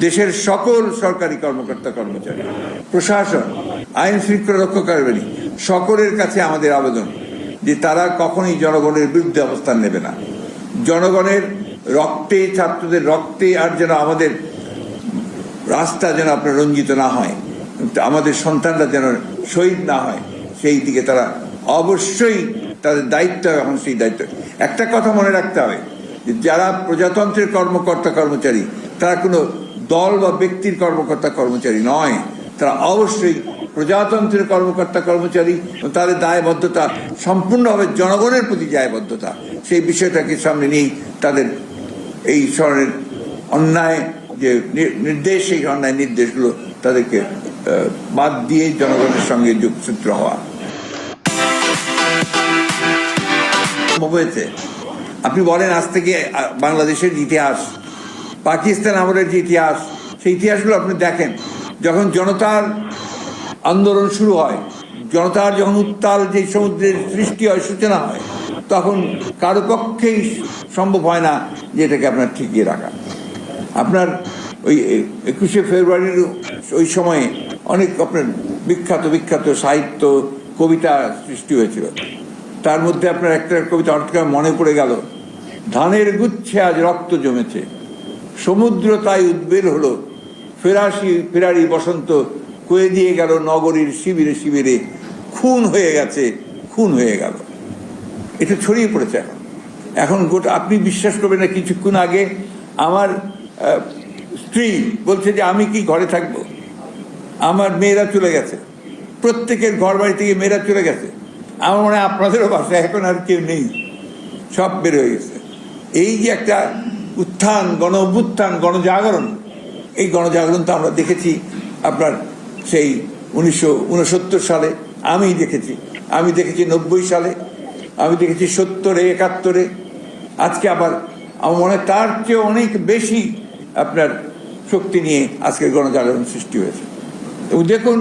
দেশের সকল সরকারি কর্মকর্তা কর্মচারী, প্রশাসন, আইন শৃঙ্খলা রক্ষাকারী সকলের কাছে আমাদের আবেদন যে তারা কখনোই জনগণের বিরুদ্ধে অবস্থান নেবে না। জনগণের রক্তে, ছাত্রদের রক্তে আর যেন আমাদের রাস্তা যেন আপনার রঞ্জিত না হয়, আমাদের সন্তানরা যেন শহীদ না হয়, সেই দিকে তারা অবশ্যই তাদের দায়িত্ব এখন সেই দায়িত্ব। একটা কথা মনে রাখতে হবে যারা প্রজাতন্ত্রের কর্মকর্তা কর্মচারী তারা কোনো দল বা ব্যক্তির কর্মকর্তা কর্মচারী নয়। তারা অবশ্যই প্রজাতন্ত্রের কর্মকর্তা কর্মচারী তাদের দায়বদ্ধতা সম্পূর্ণভাবে জনগণের প্রতি দায়বদ্ধতা। সেই বিষয়টাকে সামনে নিয়েই তাদের এই ধরনের অন্যায় যে নির্দেশ, সেই অন্যায় নির্দেশগুলো তাদেরকে বাদ দিয়ে জনগণের সঙ্গে যোগসূত্র হওয়া। হয়েছে। আপনি বলেন, আজ থেকে বাংলাদেশের ইতিহাস পাকিস্তান আমলের যে ইতিহাস, সেই ইতিহাসগুলো আপনি দেখেন। যখন জনতার আন্দোলন শুরু হয়, জনতার যখন উত্তাল যে সমুদ্রের সৃষ্টি হয়, সূচনা হয়, তখন কারও পক্ষেই সম্ভব হয় না যে এটাকে আপনার ঠিকিয়ে রাখা। আপনার ওই একুশে ফেব্রুয়ারির ওই সময়ে অনেক আপনার বিখ্যাত বিখ্যাত সাহিত্য, কবিতা সৃষ্টি হয়েছিল। তার মধ্যে আপনার একটা কবিতা হঠাৎ মনে পড়ে গেল। ধানের গুচ্ছে আজ রক্ত জমেছে। সমুদ্র তাই উদ্বেল হলো। ফেরাসি ফেরারি বসন্ত কয়ে দিয়ে গেল নগরীর শিবিরে শিবিরে। খুন হয়ে গেছে, খুন হয়ে গেল। এটা ছড়িয়ে পড়েছে এখন। এখন গোটা আপনি বিশ্বাস করবেন না, কিছুক্ষণ আগে আমার স্ত্রী বলছে যে আমি কি ঘরে থাকব? আমার মেয়েরা চলে গেছে। প্রত্যেকের ঘর বাড়ি থেকে মেয়েরা চলে গেছে। আমার মনে হয় আপনাদেরও বাসায় এখন আর কেউ নেই। সব বের হয়ে গেছে। এই যে একটা উত্থান, গণ অভ্যুত্থান, গণজাগরণ। এই গণজাগরণ তো আমরা দেখেছি আপনার সেই উনিশশো উনসত্তর সালে আমি দেখেছি। আমি দেখেছি নব্বই সালে, আমি দেখেছি সত্তরে, একাত্তরে। আজকে আবার আমার মনে তার চেয়ে অনেক বেশি আপনার শক্তি নিয়ে আজকের গণজাগরণ সৃষ্টি হয়েছে। এবং দেখুন